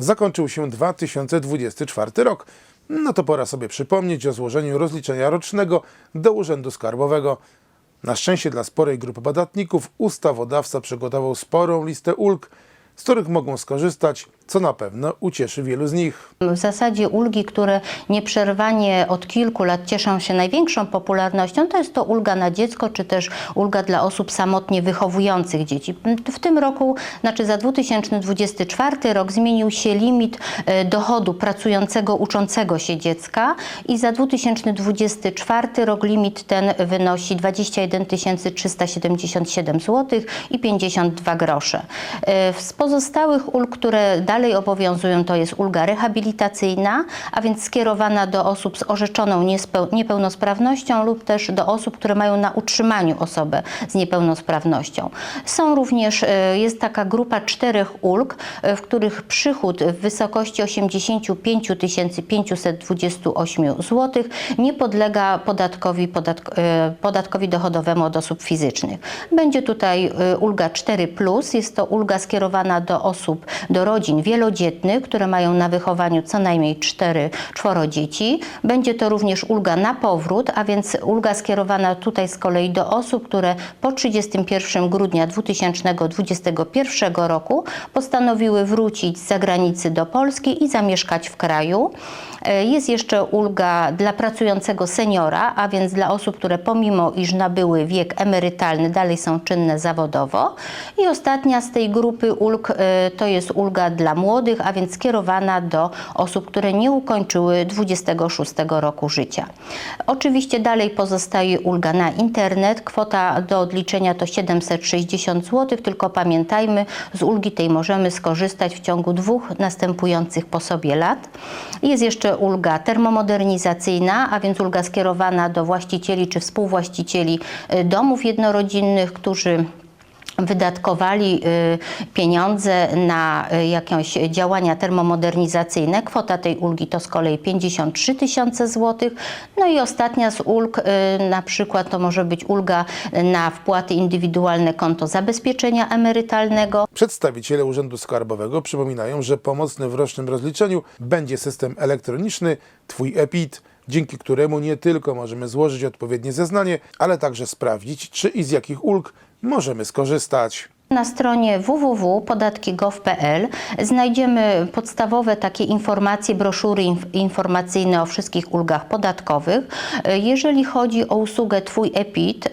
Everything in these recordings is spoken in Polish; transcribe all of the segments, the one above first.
zakończył się 2024 rok. No to pora sobie przypomnieć o złożeniu rozliczenia rocznego do Urzędu Skarbowego. Na szczęście dla sporej grupy podatników ustawodawca przygotował sporą listę ulg, z których mogą skorzystać, co na pewno ucieszy wielu z nich. W zasadzie ulgi, które nieprzerwanie od kilku lat cieszą się największą popularnością, to jest to ulga na dziecko, czy też ulga dla osób samotnie wychowujących dzieci. W tym roku, znaczy za 2024 rok zmienił się limit e, dochodu pracującego, uczącego się dziecka i za 2024 rok limit ten wynosi 21 377 zł i 52 grosze. E, Z pozostałych ulg, które dalej obowiązują, to jest ulga rehabilitacyjna, a więc skierowana do osób z orzeczoną niepełnosprawnością lub też do osób, które mają na utrzymaniu osobę z niepełnosprawnością. Są również, e, jest taka grupa czterech ulg, e, w których przychód w wysokości 85 528 zł nie podlega podatkowi, podatk, e, podatkowi dochodowemu od osób fizycznych. Będzie tutaj ulga 4, jest to ulga skierowana do osób, do rodzin wielodzietnych, które mają na wychowaniu co najmniej 4, czworo dzieci. Będzie to również ulga na powrót, a więc ulga skierowana tutaj z kolei do osób, które po 31 grudnia 2021 roku postanowiły wrócić z zagranicy do Polski i zamieszkać w kraju. E, Jest jeszcze ulga dla pracującego seniora, a więc dla osób, które pomimo iż nabyły wiek emerytalny, dalej są czynne zawodowo. I ostatnia z tej grupy ulg e, to jest ulga dla młodych, a więc skierowana do osób, które nie ukończyły 26 roku życia. Oczywiście dalej pozostaje ulga na internet. Kwota do odliczenia to 760 zł, tylko pamiętajmy, z ulgi tej możemy skorzystać w ciągu dwóch następujących po sobie lat. Jest jeszcze ulga termomodernizacyjna, a więc ulga skierowana do właścicieli czy współwłaścicieli y, domów jednorodzinnych, którzy wydatkowali y, pieniądze na y, jakieś działania termomodernizacyjne. Kwota tej ulgi to z kolei 53 tysiące złotych. No i ostatnia z ulg, y, na przykład to może być ulga na wpłaty indywidualne konto zabezpieczenia emerytalnego. Przedstawiciele Urzędu Skarbowego przypominają, że pomocny w rocznym rozliczeniu będzie system elektroniczny Twój EPIT, dzięki któremu nie tylko możemy złożyć odpowiednie zeznanie, ale także sprawdzić, czy i z jakich ulg możemy skorzystać. Na stronie www.podatki.gov.pl znajdziemy podstawowe takie informacje, broszury inf- informacyjne o wszystkich ulgach podatkowych. E, Jeżeli chodzi o usługę Twój EPIT, e,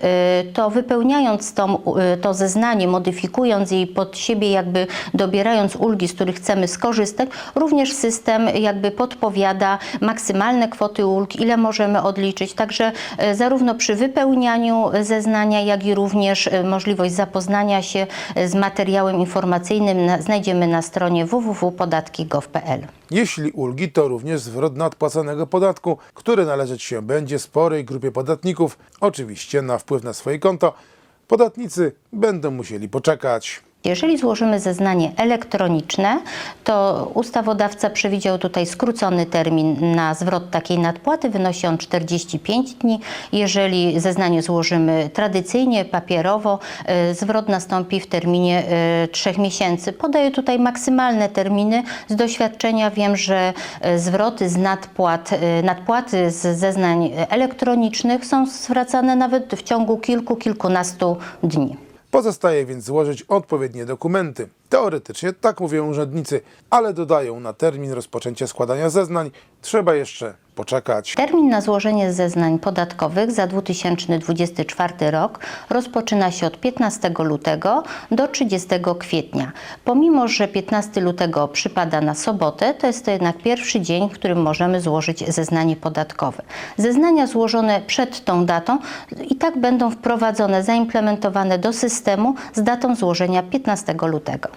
to wypełniając tą, e, to zeznanie, modyfikując jej pod siebie, jakby dobierając ulgi, z których chcemy skorzystać, również system jakby podpowiada maksymalne kwoty ulg, ile możemy odliczyć. Także zarówno przy wypełnianiu zeznania, jak i również możliwość zapoznania się z materiałem informacyjnym na, znajdziemy na stronie www.podatki.gov.pl. Jeśli ulgi, to również zwrot nadpłaconego podatku, który należeć się będzie sporej grupie podatników, oczywiście na wpływ na swoje konto. Podatnicy będą musieli poczekać. Jeżeli złożymy zeznanie elektroniczne, to ustawodawca przewidział tutaj skrócony termin na zwrot takiej nadpłaty, wynosi on 45 dni. Jeżeli zeznanie złożymy tradycyjnie, papierowo, e, zwrot nastąpi w terminie e, 3 miesięcy. Podaję tutaj maksymalne terminy. Z doświadczenia wiem, że e, zwroty z nadpłat, e, nadpłaty z zeznań elektronicznych są zwracane nawet w ciągu kilku, kilkunastu dni. Pozostaje więc złożyć odpowiednie dokumenty. Teoretycznie tak mówią urzędnicy, ale dodają na termin rozpoczęcia składania zeznań trzeba jeszcze poczekać. Termin na złożenie zeznań podatkowych za 2024 rok rozpoczyna się od 15 lutego do 30 kwietnia. Pomimo, że 15 lutego przypada na sobotę, to jest to jednak pierwszy dzień, w którym możemy złożyć zeznanie podatkowe. Zeznania złożone przed tą datą i tak będą wprowadzone, zaimplementowane do systemu z datą złożenia 15 lutego.